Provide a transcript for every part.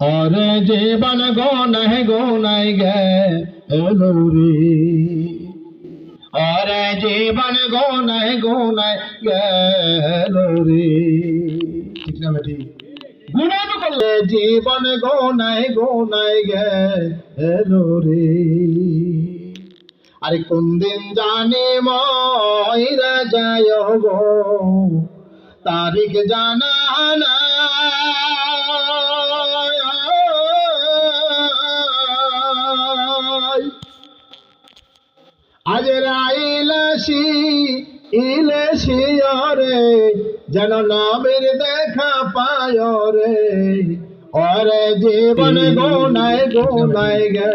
অরে জীবন গোনায় গোনায় গেল রে অরে জীবন গোনায় গোনায় গেল রে ঠিক না বেটি? গুণান করলে জীবন গোনায় গোনায় গেল রে আরে কোন দিন জানি ময়রা যায় গো তারিখ জানা নাই আজ রাইলাসি ইলেসি রে, যেন নামের দেখা পায় রে। ওরে জীবন গোনায় গোনায় গে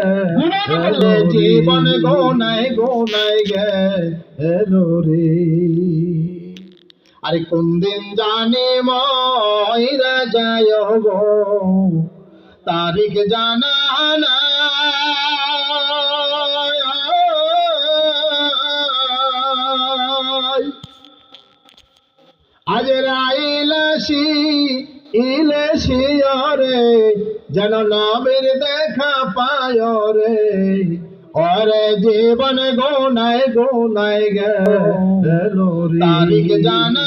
ওরে জীবন গোনায় গোনায় গে এলো রে আরে কোন দিন জানি ময়রা যায় গো, তারিখ জানা নাই। আজ রাইলাসি ইলেসি রে যেন নামের দেখা পায় রে ওরে জীবন গোনায় গোনায় গেল তারিখ জানা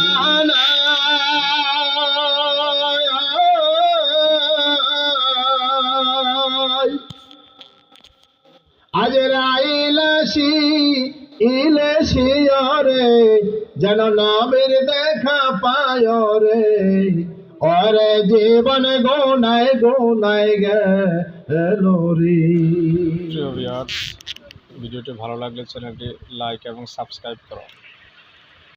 আজ রাইলাসি শিয়রে রে যেন নামের দেখা পায় রে। ওরে জীবন গোনায় গোনায় গেলো রে। ভিডিওটি ভালো লাগলে চ্যানেলটি লাইক এবং সাবস্ক্রাইব করো।